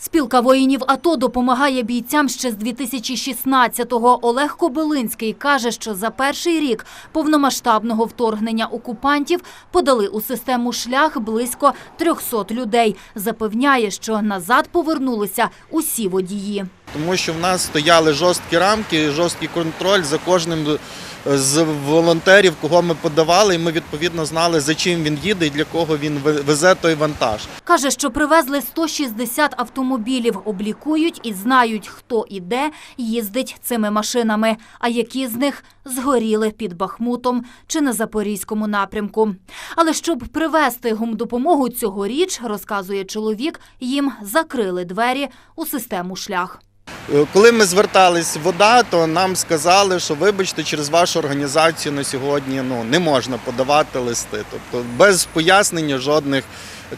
Спілка воїнів АТО допомагає бійцям ще з 2016-го. Олег Кобилинський каже, що за перший рік повномасштабного вторгнення окупантів подали у систему шлях близько 300 людей. Запевняє, що назад повернулися усі водії. Тому що в нас стояли жорсткі рамки, жорсткий контроль за кожним з волонтерів, кого ми подавали, і ми відповідно знали, за чим він їде і для кого він ве- везе той вантаж. Каже, що привезли 160 автомобілів, облікують і знають, хто і де їздить цими машинами, а які з них згоріли під Бахмутом чи на Запорізькому напрямку. Але щоб привезти гумдопомогу цьогоріч, розказує чоловік, їм закрили двері у систему шлях. Е, Коли ми звертались в вода, то нам сказали, що вибачте, через вашу організацію на сьогодні ну не можна подавати листи. Тобто без пояснення жодних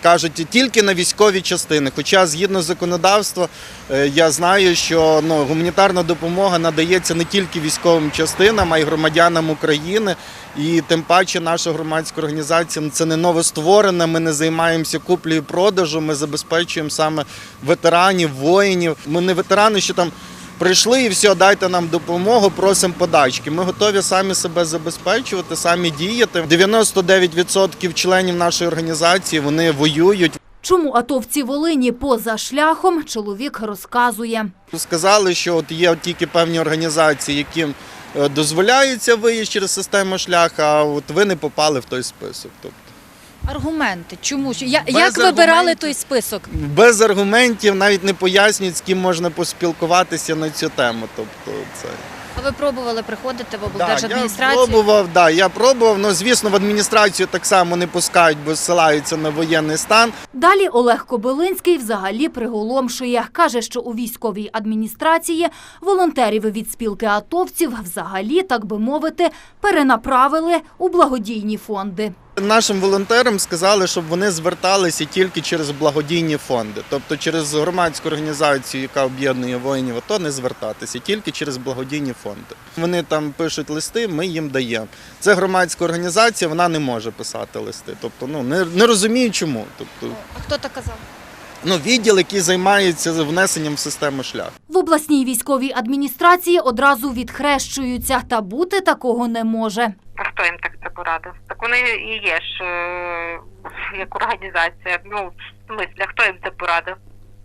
кажуть тільки на військові частини. Хоча згідно законодавства, е, я знаю, що ну гуманітарна допомога надається не тільки військовим частинам, а й громадянам України. І тим паче наша громадська організація ну, це не новостворена. Ми не займаємося куплею продажу. Ми забезпечуємо саме ветеранів, воїнів. Ми не ветерани, що там прийшли і все, дайте нам допомогу, просимо подачки. Ми готові самі себе забезпечувати, самі діяти. 99% членів нашої організації вони воюють. Чому атовці Волині поза шляхом, чоловік розказує. Сказали, що от є тільки певні організації, яким е, дозволяється виїзд через систему шлях, а от ви не попали в той список. Тобто Аргументи. Чому? Що- Я, як вибирали той список? без аргументів навіть не пояснюють, з ким можна поспілкуватися на цю тему. Тобто це. А ви пробували приходити в Да, облдержадміністрацію? я пробував, да, я пробував. Ну, звісно, в адміністрацію так само не пускають, бо ссилаються на воєнний стан. Далі Олег Кобилинський взагалі приголомшує. Каже, що у військовій адміністрації волонтерів від спілки атовців взагалі, так би мовити, перенаправили у благодійні фонди. Нашим волонтерам сказали, щоб вони зверталися тільки через благодійні фонди, тобто через громадську організацію, яка об'єднує воїнів, АТО, не звертатися, тільки через благодійні фонди. Вони там пишуть листи, ми їм даємо. Це громадська організація, вона не може писати листи. Тобто, ну не, не розумію, чому. Тобто, А хто так казав? ну відділ, який займається внесенням в систему шлях. В обласній військовій адміністрації одразу відхрещуються, та бути такого не може. Хто їм так це порадив? Так вони і є ж е, як організація. Ну, в смислі, хто їм це порадив?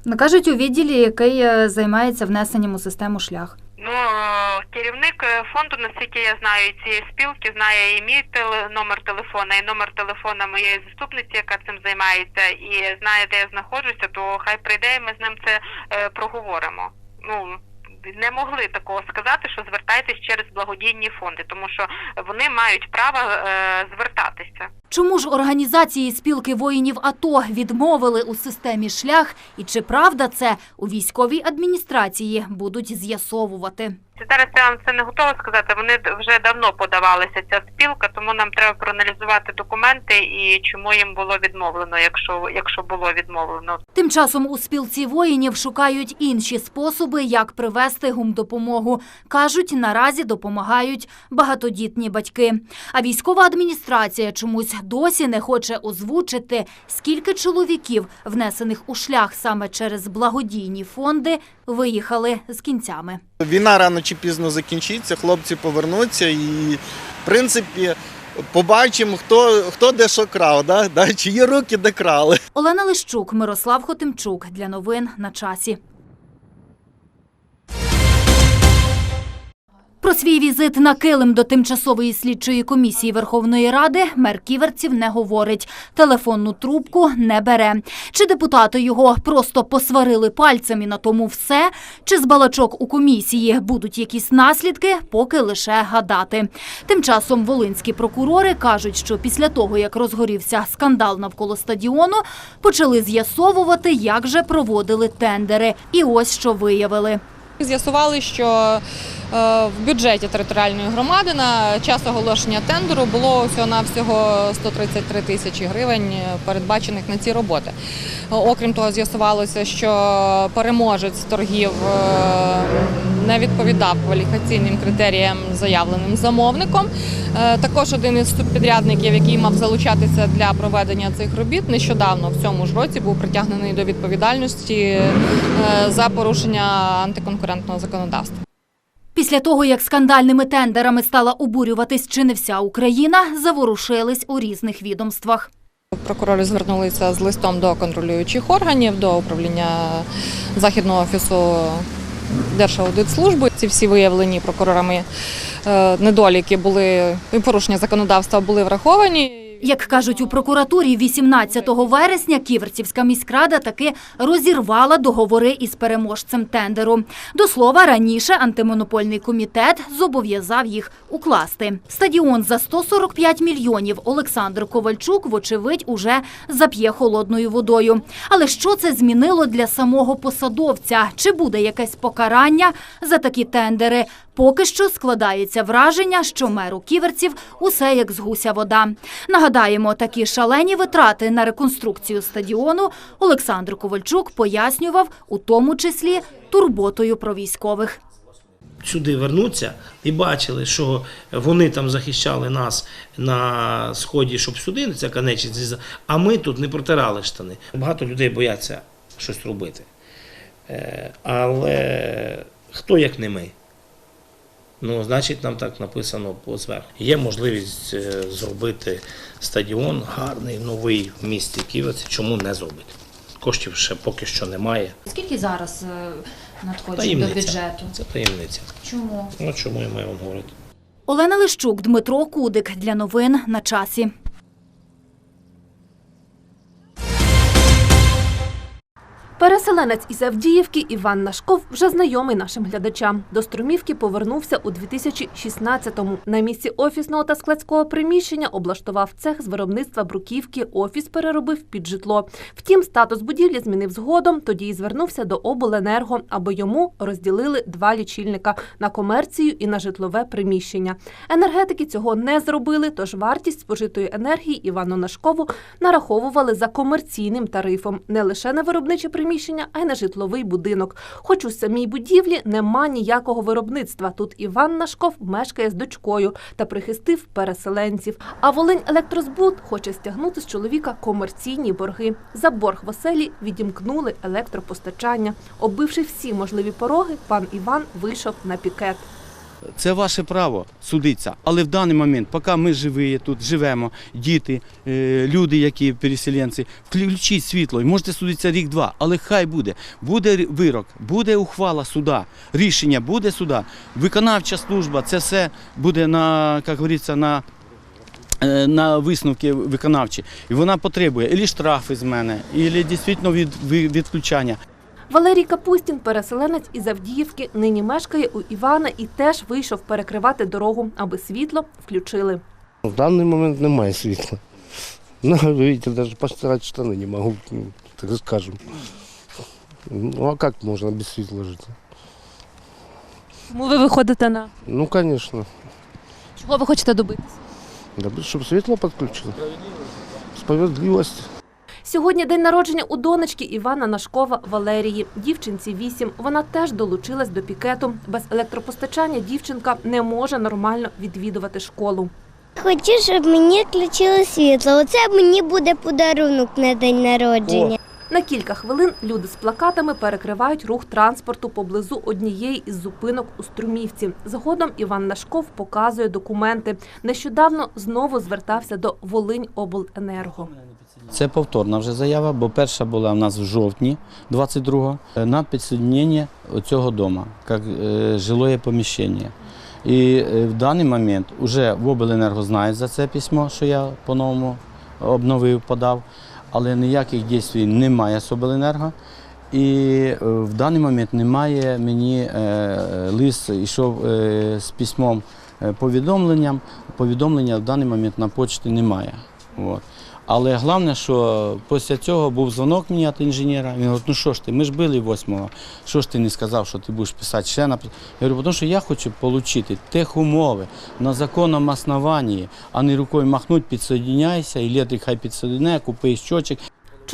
Ну, Кажуть, у відділі, який е, займається внесенням у систему шлях. Ну, е, керівник фонду, наскільки я знаю, цієї спілки, знає і мій теле- номер телефона, і номер телефона моєї заступниці, яка цим займається, і знає, де я знаходжуся, то хай прийде, і ми з ним це е, проговоримо. Ну, не могли такого сказати, що звертайтесь через благодійні фонди, тому що вони мають право е, звертатися. Чому ж організації спілки воїнів АТО відмовили у системі шлях? І чи правда це у військовій адміністрації будуть з'ясовувати? Зараз я вам це не готова сказати. Вони вже давно подавалися ця спілка, тому нам треба проаналізувати документи і чому їм було відмовлено, якщо якщо було відмовлено. Тим часом у спілці воїнів шукають інші способи, як привезти гумдопомогу. Кажуть, наразі допомагають багатодітні батьки. А військова адміністрація чомусь досі не хоче озвучити, скільки чоловіків, внесених у шлях саме через благодійні фонди, виїхали з кінцями. Війна рано чи пізно закінчиться, хлопці повернуться і, в принципі, побачимо, хто, хто де що крав, да? Да? чиї руки де крали. Олена Лищук, Мирослав Хотимчук. Для новин на часі. Про свій візит на килим до тимчасової слідчої комісії Верховної Ради мер Ківерців не говорить. Телефонну трубку не бере. Чи депутати його просто посварили пальцем і на тому все? Чи з балачок у комісії будуть якісь наслідки, поки лише гадати. Тим часом волинські прокурори кажуть, що після того, як розгорівся скандал навколо стадіону, почали з'ясовувати, як же проводили тендери. І ось що виявили. З'ясували, що Е, В бюджеті територіальної громади на час оголошення тендеру було всього-навсього 133 тисячі гривень е, передбачених на ці роботи. Окрім того, з'ясувалося, що переможець торгів е, не відповідав кваліфікаційним критеріям, заявленим замовником. Е, Також один із субпідрядників, який мав залучатися для проведення цих робіт, нещодавно в цьому ж році був притягнений до відповідальності е, за порушення антиконкурентного законодавства. Після того, як скандальними тендерами стала обурюватись чи не вся Україна, заворушились у різних відомствах. Прокурори звернулися з листом до контролюючих органів, до управління західного офісу Держаудитслужби. Ці всі виявлені прокурорами е, недоліки були порушення законодавства були враховані. Як кажуть у прокуратурі, 18 вересня Ківерцівська міськрада таки розірвала договори із переможцем тендеру. До слова, раніше антимонопольний комітет зобов'язав їх укласти. Стадіон за 145 мільйонів Олександр Ковальчук, вочевидь, уже зап'є холодною водою. Але що це змінило для самого посадовця? Чи буде якесь покарання за такі тендери? Поки що складається враження, що меру ківерців усе як з гуся вода. Нагадаємо, такі шалені витрати на реконструкцію стадіону Олександр Ковальчук пояснював, у тому числі турботою про військових. сюди вернуться і бачили, що вони там захищали нас на сході, щоб сюди ця канечість, а ми тут не протирали штани. Багато людей бояться щось робити. Е, Але хто як не ми? Ну, значить, нам так написано по зверху. Є можливість е, зробити стадіон гарний, новий в місті Ківець. Чому не зробити? Коштів ще поки що немає. Скільки зараз е, надходжень до бюджету? Це таємниця. Чому? Ну, чому я маю вам говорити? Олена Лищук, Дмитро Кудик для новин на часі. Переселенець із Авдіївки Іван Нашков вже знайомий нашим глядачам. До Струмівки повернувся у 2016-му. На місці офісного та складського приміщення облаштував цех з виробництва бруківки. Офіс переробив під житло. Втім, статус будівлі змінив згодом. Тоді й звернувся до обленерго, аби йому розділили два лічильника на комерцію і на житлове приміщення. Енергетики цього не зробили, тож вартість спожитої енергії Івану Нашкову нараховували за комерційним тарифом не лише на виробниче приміщення, а й на житловий будинок. Хоч у самій будівлі нема ніякого виробництва. Тут Іван Нашков мешкає з дочкою та прихистив переселенців. А Волинь Електрозбуд хоче стягнути з чоловіка комерційні борги. За борг в оселі відімкнули електропостачання. Оббивши всі можливі пороги, пан Іван вийшов на пікет. Це ваше право судитися. Але в даний момент, поки ми живі тут, живемо, діти, е, люди, які переселенці, включіть світло і можете судитися рік-два. Але хай буде. Буде вирок, буде ухвала суда, рішення буде суда. Виконавча служба, це все буде на, як говориться, на. е, На висновки виконавчі, і вона потребує і штрафи з мене, і дійсно від, від- відключання. Валерій Капустін, переселенець із Авдіївки, нині мешкає у Івана і теж вийшов перекривати дорогу, аби світло включили. В данный момент немає світла. Ну, вы видите, даже постирать штаны не могу, ну, так скажем. Ну, а как можно без світла жити? Чому ви виходите на Ну, конечно. чого ви хочете добитися? Да, щоб світло підключили. Справедливість. Сьогодні день народження у донечки Івана Нашкова Валерії. Дівчинці 8. Вона теж долучилась до пікету. Без електропостачання дівчинка не може нормально відвідувати школу. Хочу, щоб мені включили світло. Оце мені буде подарунок на день народження. На кілька хвилин люди з плакатами перекривають рух транспорту поблизу однієї із зупинок у Струмівці. Згодом Іван Нашков показує документи. Нещодавно знову звертався до Волинь обленерго. Це повторна вже заява, бо перша була в нас в жовтні 22-го на підсоединення цього дому, як е, жилое поміщення. І е, в даний момент вже в обленерго знають за це письмо, що я по-новому обновив, подав, але ніяких дій немає з обленерго. І е, в даний момент немає мені е, лист, йшов е, з письмом е, повідомленням. Повідомлення в даний момент на почті немає. От. Але головне, що після цього був дзвонок мені від інженера. Він говорить, ну що ж ти, ми ж били 8-го, що ж ти не сказав, що ти будеш писати ще на Я говорю, тому що я хочу отримати тих умови на законному основанні, а не рукою махнути, підсоединяйся, електрик хай підсоединяє, купи щочик.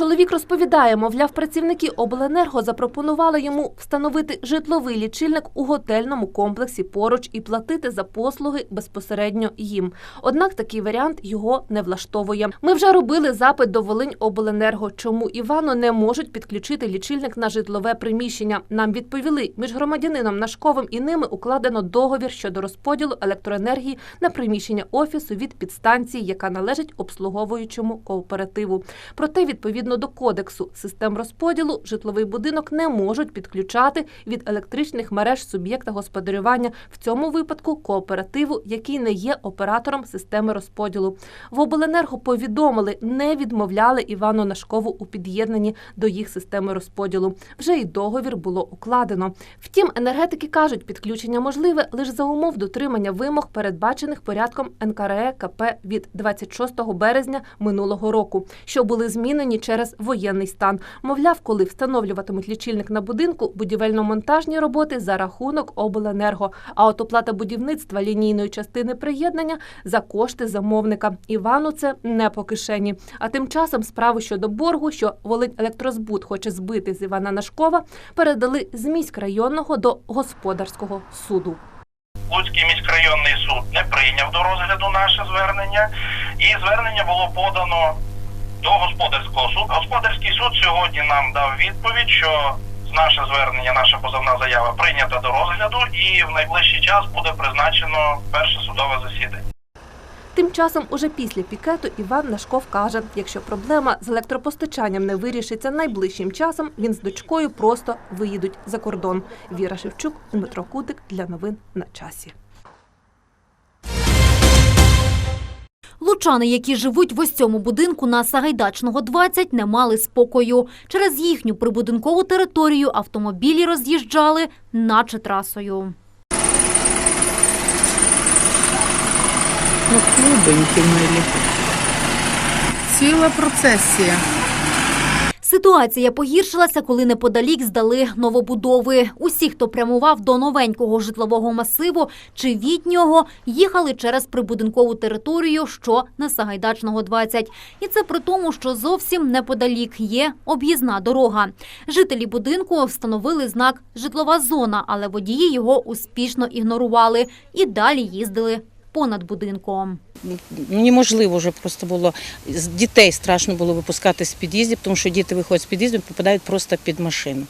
Чоловік розповідає, мовляв, працівники обленерго запропонували йому встановити житловий лічильник у готельному комплексі поруч і платити за послуги безпосередньо їм. Однак такий варіант його не влаштовує. Ми вже робили запит до Волинь обленерго, чому Івану не можуть підключити лічильник на житлове приміщення. Нам відповіли, між громадянином Нашковим і ними укладено договір щодо розподілу електроенергії на приміщення офісу від підстанції, яка належить обслуговуючому кооперативу. Проте, відповідно до кодексу систем розподілу, житловий будинок не можуть підключати від електричних мереж суб'єкта господарювання, в цьому випадку кооперативу, який не є оператором системи розподілу. В обленерго повідомили, не відмовляли Івану Нашкову у під'єднанні до їх системи розподілу. Вже й договір було укладено. Втім, енергетики кажуть, підключення можливе лише за умов дотримання вимог, передбачених порядком НКРЕ КП від 26 березня минулого року, що були змінені через воєнний стан. Мовляв, коли встановлюватимуть лічильник на будинку, будівельно-монтажні роботи за рахунок обленерго, а от оплата будівництва лінійної частини приєднання за кошти замовника. Івану це не по кишені. А тим часом справу щодо боргу, що Волинь електрозбут хоче збити з Івана Нашкова, передали з міськрайонного до господарського суду. Луцький міськрайонний суд не прийняв до розгляду наше звернення, і звернення було подано до господарського суду. Господарський суд сьогодні нам дав відповідь, що наше звернення, наша позовна заява прийнята до розгляду, і в найближчий час буде призначено перше судове засідання. Тим часом, уже після пікету, Іван Нашков каже, якщо проблема з електропостачанням не вирішиться найближчим часом, він з дочкою просто виїдуть за кордон. Віра Шевчук, Дмитро Кутик для новин на часі. Лучани, які живуть в ось цьому будинку на Сагайдачного 20, не мали спокою. Через їхню прибудинкову територію автомобілі роз'їжджали, наче трасою. Ціла процесія. Ситуація погіршилася, коли неподалік здали новобудови. Усі, хто прямував до новенького житлового масиву чи вітнього, їхали через прибудинкову територію, що на Сагайдачного 20. І це при тому, що зовсім неподалік є об'їзна дорога. Жителі будинку встановили знак «Житлова зона», але водії його успішно ігнорували і далі їздили понад будинком. Неможливо вже просто було з дітей страшно було випускати з під'їздів, тому що діти виходять з під'їздів, попадають просто під машину.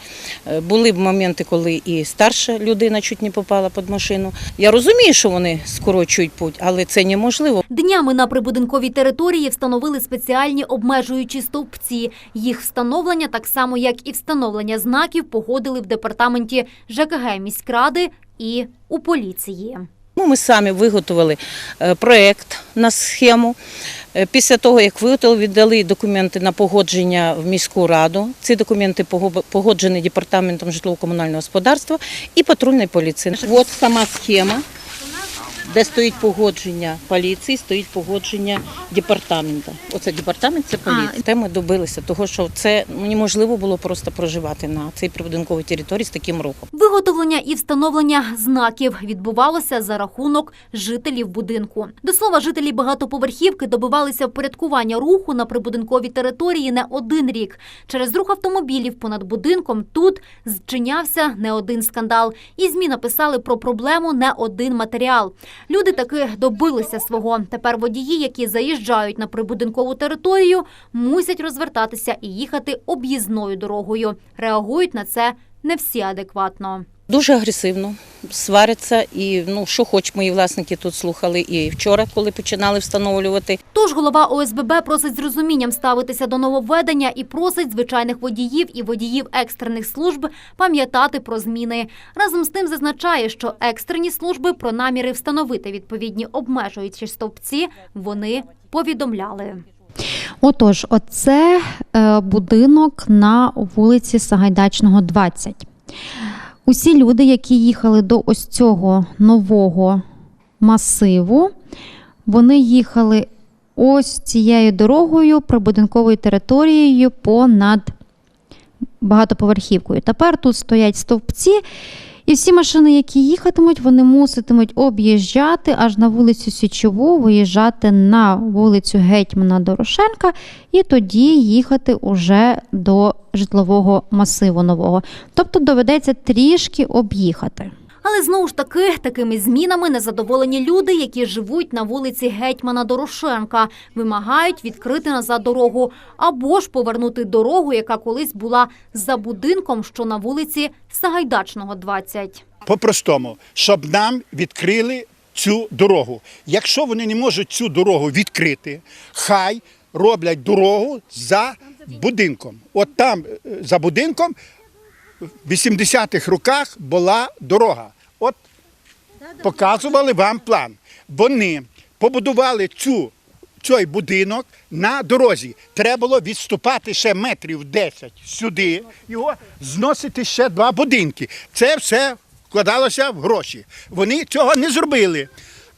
Е, Були б моменти, коли і старша людина чуть не попала під машину. Я розумію, що вони скорочують путь, але це неможливо. Днями на прибудинковій території встановили спеціальні обмежуючі стовпці. Їх встановлення, так само як і встановлення знаків, погодили в департаменті ЖКГ міськради і у поліції. Ну, ми самі виготовили е, проєкт на схему. Е, Після того, як виготовили, віддали документи на погодження в міську раду. Ці документи пого- погоджені департаментом житлово-комунального господарства і патрульної поліції. От сама схема, де стоїть погодження поліції, стоїть погодження департаменту. Оце департамент, це поліція. Те ми добилися того, що це неможливо було просто проживати на цій прибудинковій території з таким рухом. Виготовлення і встановлення знаків відбувалося за рахунок жителів будинку. До слова, жителі багатоповерхівки добивалися впорядкування руху на прибудинковій території не один рік. Через рух автомобілів понад будинком тут зчинявся не один скандал. І ЗМІ написали про проблему не один матеріал. Люди таки добилися свого. Тепер водії, які заїжджають на прибудинкову територію, мусять розвертатися і їхати об'їзною дорогою. Реагують на це не всі адекватно. Дуже агресивно сваряться, і ну що хоч мої власники тут слухали і вчора, коли починали встановлювати. Тож голова ОСББ просить з розумінням ставитися до нововведення і просить звичайних водіїв і водіїв екстрених служб пам'ятати про зміни. Разом з тим зазначає, що екстрені служби про наміри встановити відповідні обмежуючі стовпці вони повідомляли. Отож, оце е, будинок на вулиці Сагайдачного, 20. Усі люди, які їхали до ось цього нового масиву, вони їхали ось цією дорогою прибудинковою територією понад багатоповерхівкою. Тепер тут стоять стовпці, і всі машини, які їхатимуть, вони муситимуть об'їжджати аж на вулицю Січову, виїжджати на вулицю Гетьмана Дорошенка і тоді їхати уже до житлового масиву нового. Тобто доведеться трішки об'їхати. Але знову ж таки, такими змінами незадоволені люди, які живуть на вулиці Гетьмана Дорошенка, вимагають відкрити назад дорогу або ж повернути дорогу, яка колись була за будинком, що на вулиці Сагайдачного, 20. по-простому, щоб нам відкрили цю дорогу. Якщо вони не можуть цю дорогу відкрити, хай роблять дорогу за будинком. От там е, за будинком в 80-х роках була дорога. От показували вам план. Вони побудували цю, цей будинок на дорозі. Треба було відступати ще метрів 10 сюди, його зносити ще два будинки. Це все вкладалося в гроші. Вони цього не зробили.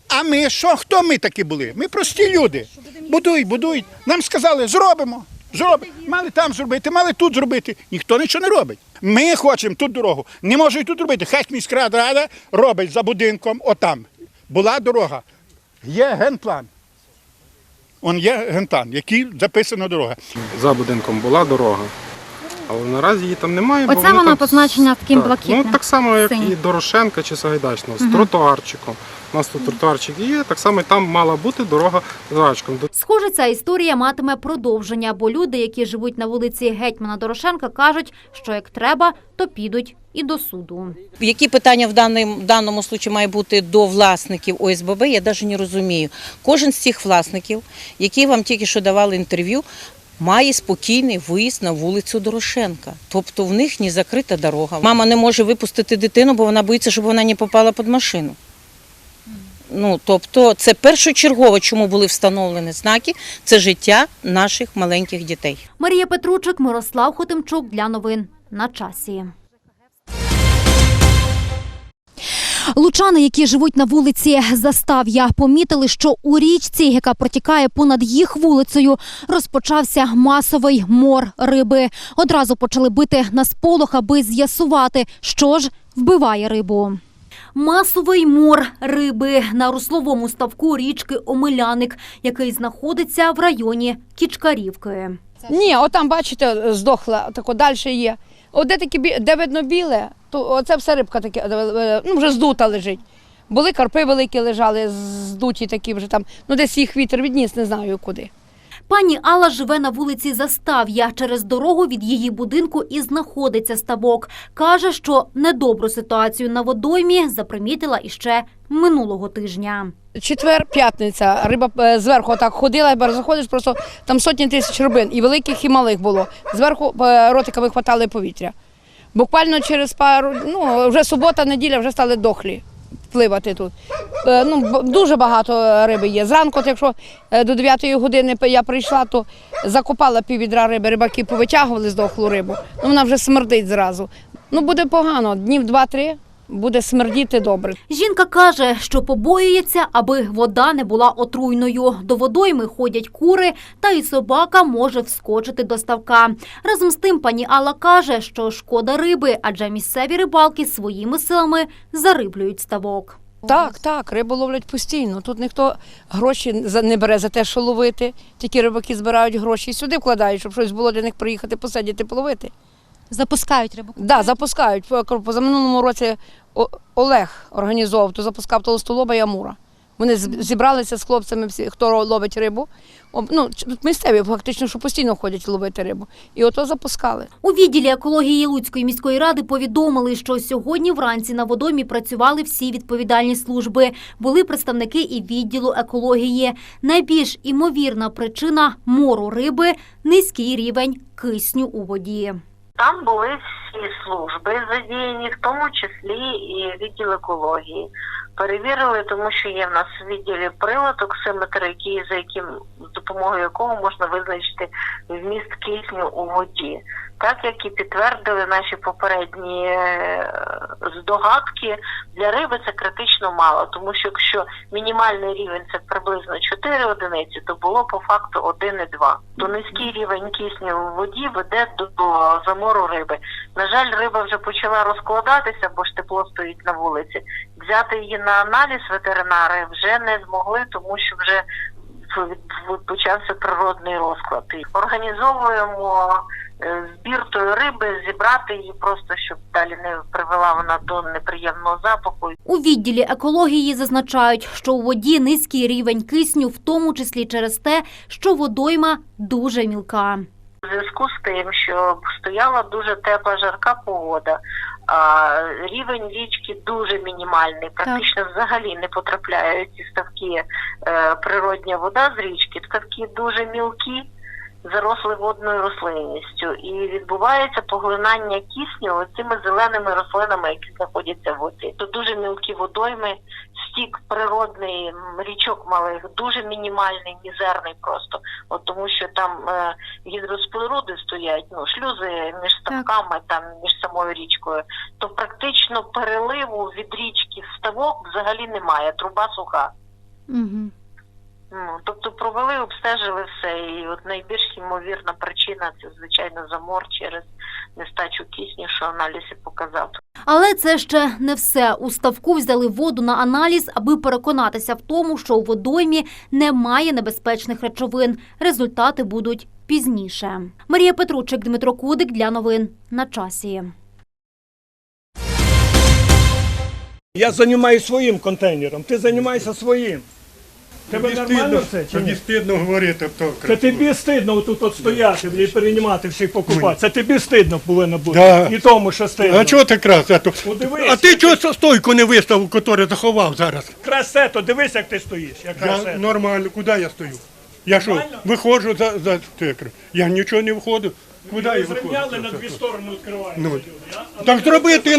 А ми що? Хто ми такі були? Ми прості люди. Будують, будують. Нам сказали, зробимо. Зробимо. Мали там зробити, мали тут зробити. Ніхто нічого не робить. Ми хочемо тут дорогу. Не можуть тут робити. Хай міська рада робить за будинком, отам. Була дорога. Є генплан. Он є генплан, який записана дорога. За будинком була дорога. Але наразі її там немає. Оце вона там... позначена таким так. блакитним. Ну так само, як синім. і Дорошенка чи Сагайдачного, з Мгм. тротуарчиком. У нас тут тротуарчик є, так само і там мала бути дорога з тротуарчиком. Схоже, ця історія матиме продовження, бо люди, які живуть на вулиці Гетьмана Дорошенка, кажуть, що як треба, то підуть і до суду. Які питання в даному, в даному случаї має бути до власників ОСББ, я навіть не розумію. Кожен з цих власників, які вам тільки що давали інтерв'ю, має спокійний виїзд на вулицю Дорошенка. Тобто в них не закрита дорога. Мама не може випустити дитину, бо вона боїться, щоб вона не попала під машину. Ну, тобто, це першочергово, чому були встановлені знаки, це життя наших маленьких дітей. Марія Петручик, Мирослав Хотимчук для новин на часі. Лучани, які живуть на вулиці Застав'я, помітили, що у річці, яка протікає понад їх вулицею, розпочався масовий мор риби. Одразу почали бити на сполох, аби з'ясувати, що ж вбиває рибу. Масовий мор риби на русловому ставку річки Омеляник, який знаходиться в районі Кічкарівки. Ні, отам, бачите, здохла, тако далі є. От де такі де видно біле, то оце все рибка таке, е, ну вже здута лежить. Були карпи великі лежали, здуті такі вже там. Ну десь їх вітер відніс, не знаю куди. Пані Алла живе на вулиці Застав'я. Через дорогу від її будинку і знаходиться ставок. Каже, що недобру ситуацію на водоймі запримітила іще минулого тижня. Четвер, п'ятниця, риба е, зверху так ходила, заходиш, просто там сотні тисяч рибин, і великих, і малих було. Зверху е, ротиками хватали повітря. Буквально через пару, ну вже субота, неділя вже стали дохлі пливати тут. Е, Ну, дуже багато риби є. Зранку, якщо е, до 9 години я прийшла, то закопала пів відра риби, рибаки повитягували здохлу рибу. Ну, вона вже смердить зразу. Ну, буде погано, днів два-три буде смердіти добре. Жінка каже, що побоюється, аби вода не була отруйною. До водойми ходять кури, та й собака може вскочити до ставка. Разом з тим, пані Алла каже, що шкода риби, адже місцеві рибалки своїми силами зариблюють ставок. Так, так, рибу ловлять постійно. Тут ніхто гроші за- не бере за те, що ловити. Тільки рибаки збирають гроші і сюди вкладають, щоб щось було для них приїхати, посидіти, половити. Запускають рибу. Так, да, запускають. По- Позаминулому році Олег організовував, то запускав толстолоба і амура. Вони зібралися з хлопцями, всі, хто ловить рибу. Ну, місцеві фактично, що постійно ходять ловити рибу. І ото запускали. У відділі екології Луцької міської ради повідомили, що сьогодні вранці на водоймі працювали всі відповідальні служби. Були представники і відділу екології. Найбільш імовірна причина мору риби низький рівень кисню у воді. Там були всі служби задіяні, в тому числі і відділ екології. Перевірили, тому що є в нас в відділі прилад оксиметр, який за яким з допомогою якого можна визначити вміст кисню у воді. Так як і підтвердили наші попередні е, здогадки, для риби це критично мало, тому що якщо мінімальний рівень це приблизно 4 одиниці, то було по факту 1,2. То низький рівень кисню в воді веде до замору риби. На жаль, риба вже почала розкладатися, бо ж тепло стоїть на вулиці. Взяти її на аналіз ветеринари вже не змогли, тому що вже почався природний розклад. І Організовуємо е, збір тої риби, зібрати її просто, щоб далі не привела вона до неприємного запаху. У відділі екології зазначають, що у воді низький рівень кисню, в тому числі через те, що водойма дуже мілка. У зв'язку з тим, що стояла дуже тепла жарка погода, рівень річки дуже мінімальний, практично взагалі не потрапляють ці ставки е, природня вода з річки, ставки дуже мілкі. Заросли водною рослинністю, і відбувається поглинання кисню цими зеленими рослинами, які знаходяться в воді. То дуже мілкі водойми, стік природний річок малих, дуже мінімальний, мізерний просто. От тому, що там е, гідросплероди стоять, ну шлюзи між ставками, там між самою річкою, то практично переливу від річки в ставок взагалі немає. Труба суха. Угу. Ну, тобто провели, обстежили все, і от найбільш ймовірна причина це звичайно замор через нестачу кисню, що аналіз і показав. Але це ще не все. У ставку взяли воду на аналіз, аби переконатися в тому, що у водоймі немає небезпечних речовин. Результати будуть пізніше. Марія Петручик, Дмитро Кудик для новин на часі. Я займаюся своїм контейнером, ти займайся своїм. Тебе Тобі нормально стидно, це чи тобі ні? стидно говорити то Це тобі стидно тут от стояти і переймати всіх покупати. Це тобі стидно повинно бути. Да. І тому, що стидно. А чого ти крас? А, то... Подивись, а ти чого стойку не виставив, яку заховав зараз? Красе, то дивись, як ти стоїш. Як Я красе. нормально, куди я стою? Я що, виходжу за, за текр. Я нічого не виходжу. Куди я виходжу? Зрівняли на дві сторони відкривають. Ну, так зроби ти.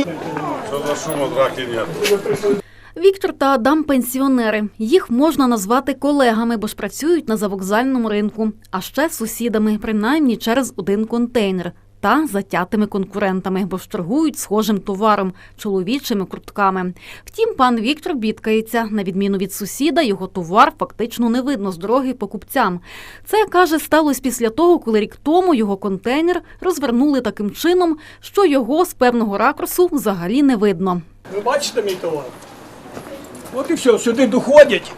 Що за шуму драки нет? Віктор та Адам пенсіонери. Їх можна назвати колегами, бо ж працюють на завокзальному ринку, а ще сусідами, принаймні через один контейнер. Та затятими конкурентами, бо ж торгують схожим товаром чоловічими куртками. Втім, пан Віктор бідкається. На відміну від сусіда, його товар фактично не видно з дороги покупцям. Це каже сталося після того, коли рік тому його контейнер розвернули таким чином, що його з певного ракурсу взагалі не видно. Ви бачите мій товар? От і все, сюди доходять.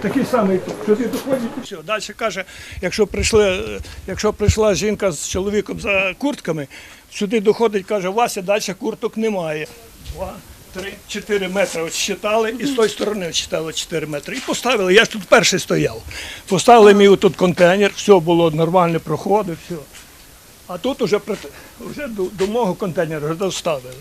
Такий самий тут. Сюди доходять і все. Далі каже, якщо прийшли, якщо прийшла жінка з чоловіком за куртками, сюди доходить, каже, Вася, далі курток немає. Два, три, чотири метри от щитали, і з тої сторони щитали 4 метри. І поставили. Я ж тут перший стояв. Поставили мій тут контейнер, все було нормально, проходив, все. А тут уже, вже до, до мого контейнера доставили.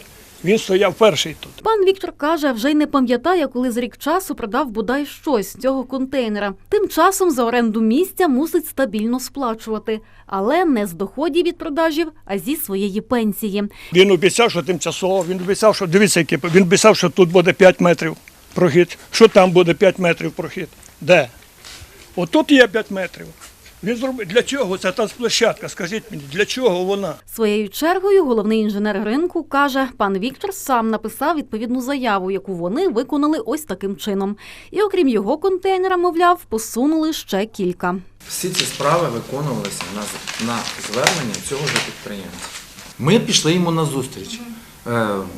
Він стояв перший тут. Пан Віктор каже, вже й не пам'ятає, коли з рік часу продав бодай щось з цього контейнера. Тим часом за оренду місця мусить стабільно сплачувати, але не з доходів від продажів, а зі своєї пенсії. Він обіцяв, що тимчасово, він обіцяв, що дивіться, який, він обіцяв, що тут буде 5 метрів прохід. Що там буде 5 метрів прохід? Де? Отут є 5 метрів. Він зробив. Для чого ця танцплощадка? Скажіть мені, для чого вона? Своєю чергою головний інженер ринку каже, пан Віктор сам написав відповідну заяву, яку вони виконали ось таким чином. І окрім його контейнера, мовляв, посунули ще кілька. Всі ці справи виконувалися на, на звернення цього ж підприємця. Ми пішли йому на зустріч,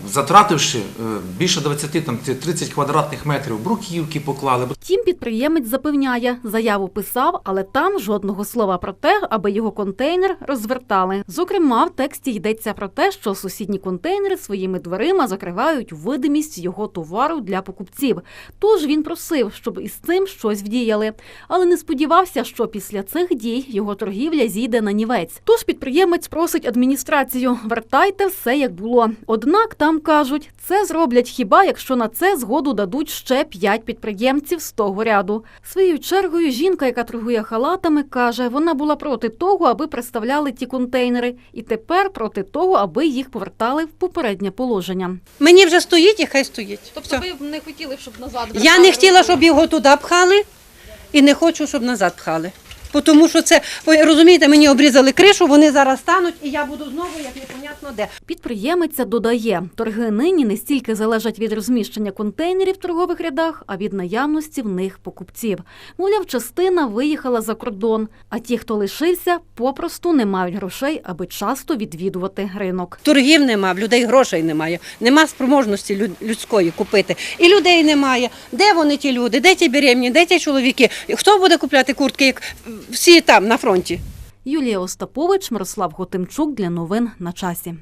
затративши е, більше 20, там, 30 квадратних метрів бруківки поклали. Втім, підприємець запевняє, заяву писав, але там жодного слова про те, аби його контейнер розвертали. Зокрема, в тексті йдеться про те, що сусідні контейнери своїми дверима закривають видимість його товару для покупців. Тож він просив, щоб із цим щось вдіяли, але не сподівався, що після цих дій його торгівля зійде на нівець. Тож підприємець просить адміністрацію: вертайте все як було. Однак там кажуть, це зроблять хіба якщо на це згоду дадуть ще п'ять підприємців з того ряду. Своєю чергою жінка, яка торгує халатами, каже, вона була проти того, аби представляли ті контейнери, і тепер проти того, аби їх повертали в попереднє положення. Мені вже стоїть і хай стоїть. Тобто ви б не хотіли, щоб назад Я не хотіла, щоб його туди пхали, і не хочу, щоб назад пхали. Тому що це, ви розумієте, мені обрізали кришу, вони зараз стануть, і я буду знову, як непонятно де. Підприємиця додає, торги нині не стільки залежать від розміщення контейнерів в торгових рядах, а від наявності в них покупців. Мовляв, частина виїхала за кордон, а ті, хто лишився, попросту не мають грошей, аби часто відвідувати ринок. Торгів нема, в людей грошей немає, нема спроможності люд- людської купити. І людей немає. Де вони ті люди? Де ті беременні, де ті чоловіки? Хто буде купляти куртки, як всі там на фронті? Юлія Остапович, Мирослав Готимчук для новин на часі.